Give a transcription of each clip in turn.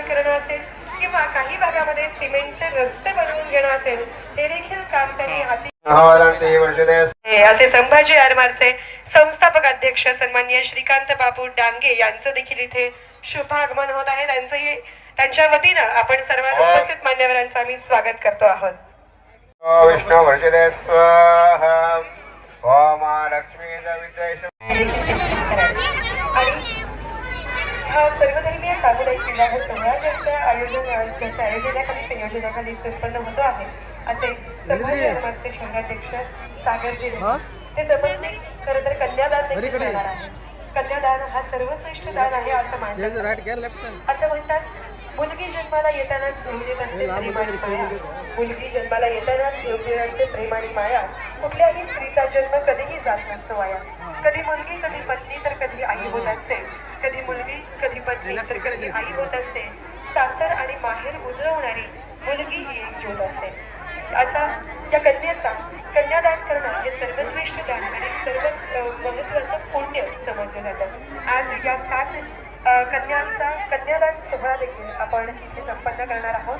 करणं असेल किंवा काही भागामध्ये सिमेंटचे रस्ते बनवून घेणं असेल हे देखील काम त्यांनी हाती असे संभाजी आरमारचे संस्थापक अध्यक्ष सन्माननीय श्रीकांत बापू डांगे यांचं देखील इथे शुभागमन होत आहे. त्यांचंही त्यांच्या वतीनं आपण सर्वांना उपस्थित मान्यवरांचं आम्ही स्वागत करतो आहोत. विष्णू वर्षदे स्वाहा. ओम लक्ष्मी हा सर्वधर्मीय सामुदायिक विवाह सोहळा ज्यांच्या आयोजन ज्यांच्या आयोजनाखाली संयोजनाखाली संपन्न होतो आहे असे संभाजी आरमारचे शहराध्यक्ष सागरजी. ते संबंधित खरं तर कन्यादान देखील करणार आहे कन्यादान हा सर्वश्रेष्ठ दान आहे असं मानतात. असं म्हणतात मुलगी जन्माला येतानाच येत असते प्रेम आणि माया. मुलगी जन्माला येतानाच येत असते प्रेम आणि माया. कुठल्याही स्त्रीचा जन्म कधीही जात नसतो वाया कधी मुलगी कधी पत्नी तर कधी आई होत असते. कधी मुलगी कधी पत्नी तर कधी आई होत असते. सासर आणि माहेर उजळवणारी मुलगी ही एक ज्योत असते. असा या कन्याचा कन्यादान करणं हे सर्वश्रेष्ठ दान आणि सर्वात अ, महत्त्वाचं पुण्य समजलं जातं. आज या सात कन्यांचा कन्यादान सोहळा देखील आपण इथे संपन्न करणार आहोत.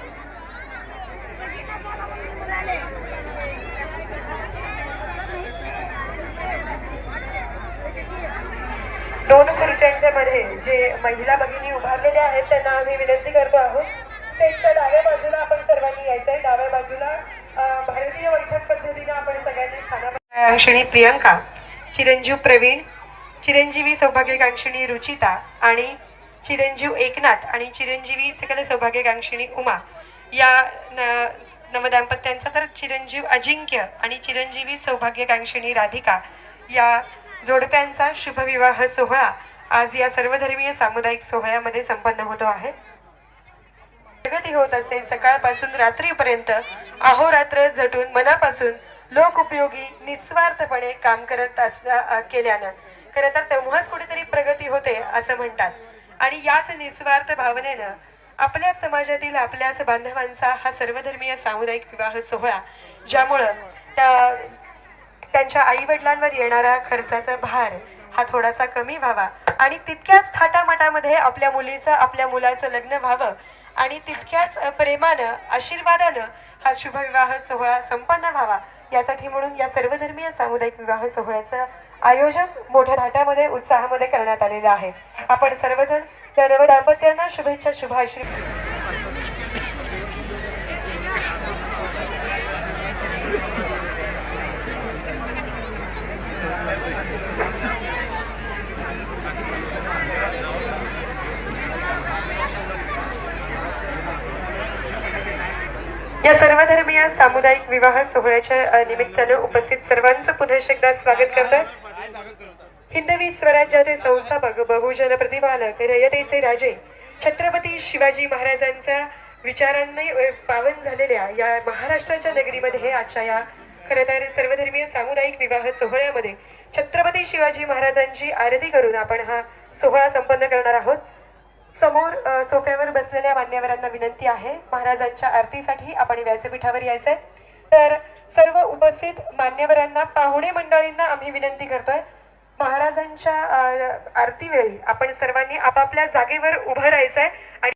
दोन खुर्च्यांच्या मध्ये जे महिला भगिनी उभारलेल्या आहेत त्यांना आम्ही विनंती करतो आहोत. स्टेजच्या डाव्या बाजूला आपण सर्वांनी यायचं आहे डाव्या बाजूला भारतीय वैठक पद्धतीने आपण सगळ्यांनी स्थानांक्षणी प्रियंका चिरंजीव प्रवीण चिरंजीवी सौभाग्यकांक्षिणी रुचिता आणि चिरंजीव एकनाथ आणि चिरंजीवी सकल सौभाग्यकांक्षिणी उमा. या न नवदाम्पत्यांचा तर चिरंजीव अजिंक्य आणि चिरंजीवी सौभाग्यकांक्षिणी राधिका या जोडप्यांचा शुभविवाह सोहळा आज या सर्वधर्मीय सामुदायिक सोहळ्यामध्ये संपन्न होतो आहे. प्रगती होत असते. सकाळपासून रात्रीपर्यंत अहोरात्र झटून मनापासून लोक उपयोगी निस्वार्थपणे काम करत असल्या केल्यानं. खरं तर तेव्हाच कुठेतरी प्रगती होते असं म्हणतात. आणि याच निस्वार्थ भावनेनं आपल्या समाजातील आपल्याच बांधवांचा हा सर्वधर्मीय सामुदायिक विवाह सोहळा ज्यामुळं त्या त्यांच्या आई वडिलांवर येणारा खर्चाचा भार हा थोडासा कमी व्हावा. आणि तितक्याच थाटामाटामध्ये आपल्या मुलीचं आपल्या मुलाचं लग्न व्हावं. आणि तितक्याच प्रेमानं आशीर्वादानं हा शुभविवाह सोहळा संपन्न व्हावा. यासाठी म्हणून या सर्वधर्मीय सामुदायिक विवाह सोहळ्याचं आयोजन मोठ्या थाटामध्ये उत्साहामध्ये करण्यात आलेलं आहे. आपण सर्वजण या नव दाम्पत्यांना शुभेच्छा शुभाश्री या सर्वधर्मीय सामुदायिक विवाह सोहळ्याच्या निमित्तानं उपस्थित सर्वांचं पुन्हा एकदा स्वागत करतोय हिंदवी स्वराज्याचे संस्थापक बहुजन प्रतिपालक रयतेचे राजे छत्रपती शिवाजी महाराजांच्या विचारांनी पावन झालेल्या या महाराष्ट्राच्या नगरीमध्ये आजच्या या खरं तर सर्वधर्मीय सामुदायिक विवाह सोहळ्यामध्ये छत्रपती शिवाजी महाराजांची आरती करून आपण हा सोहळा संपन्न करणार आहोत. समोर सोफ्यावर बसलेल्या मान्यवरांना विनंती आहे. महाराजांच्या आरतीसाठी आपण व्यासपीठावर यायचंय. तर सर्व उपस्थित मान्यवरांना पाहुणे मंडळींना आम्ही विनंती करतोय. महाराजांच्या आरतीवेळी आरती वेळी आपण सर्वांनी आपापल्या जागेवर उभं राहायचंय आणि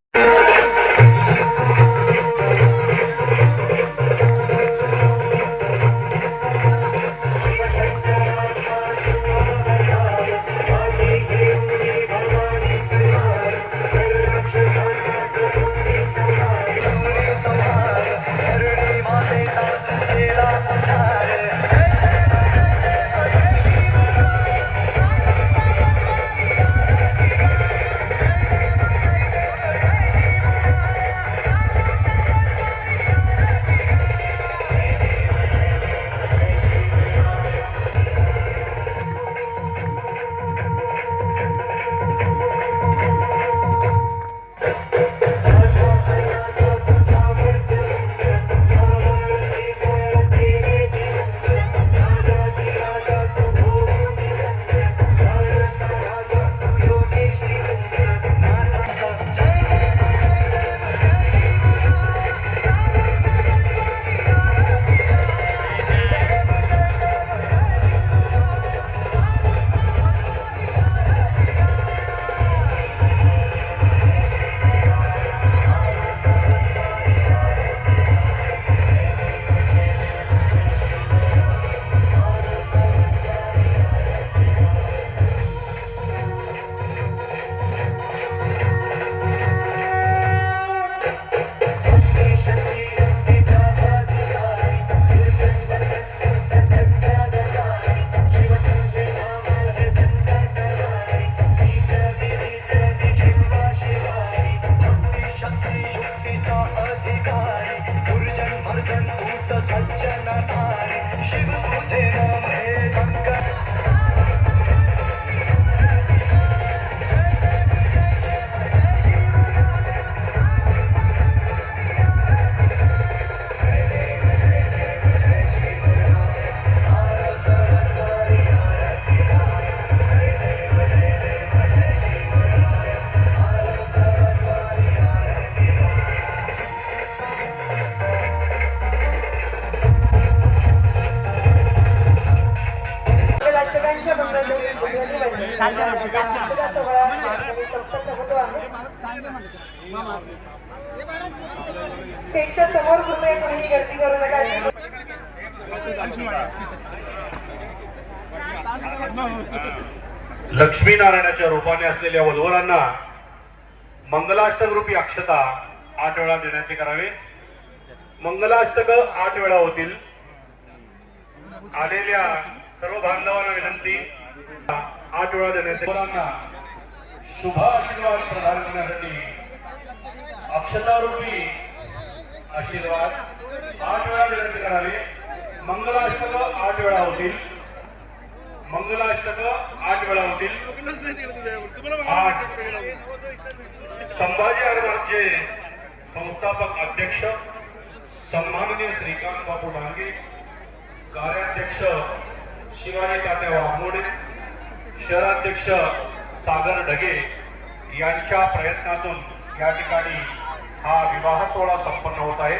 स्टेजच्या समोर कृपया कुणीही गर्दी करू नका. लक्ष्मीनारायणाच्या रूपाने असलेल्या वधवरांना मंगलाष्टक रूपी अक्षता आठ वेळा देण्याचे करावे. मंगलाष्टक आठ वेळा होतील. आलेल्या सर्व बांधवांना विनंती आठ वेळा देण्याचे. शुभ आशीर्वाद प्रदान करण्यासाठी अक्षतारूपी आशीर्वाद. आठ वेळा विनंती करावे. मंगलाष्टक आठ वेळा होतील. मंगलाष्टक आठ वेळा होतील. आठ. संभाजी आरमारचे संस्थापक अध्यक्ष सन्माननीय श्रीकांत बापू डांगे कार्याध्यक्ष शिवाजी तात्या वाघमोडे शहराध्यक्ष सागर ढगे यांच्या प्रयत्नातून या ठिकाणी हा विवाह सोहळा संपन्न होत आहे.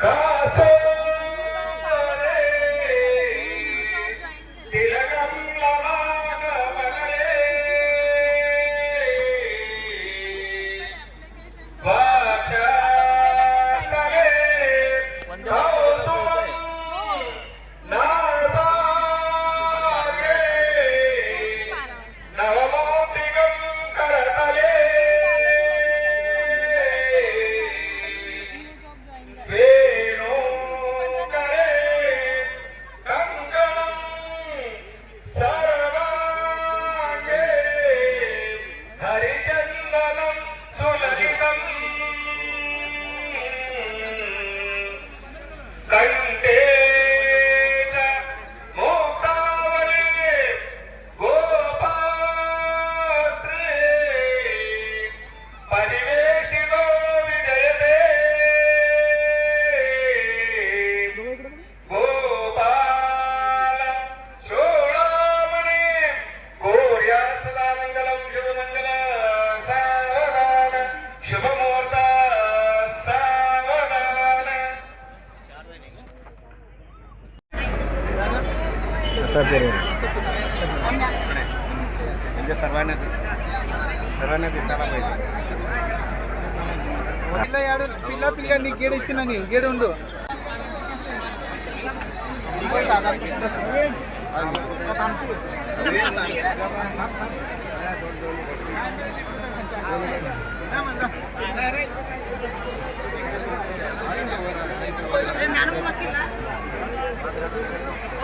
God. మాట్లాడుతున్నారు సర్వాన్ని తీస్తా. సర్వాన్ని పిల్ల పిల్ల నీ గేడు ఇచ్చిన నీ గేడు ఉండు. మేడం వచ్చిందా?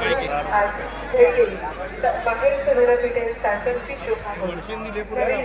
मायकी. आज भेट दिली स- माहेरचं ऋण पिटेल सासरची शोभा होईल. नवीन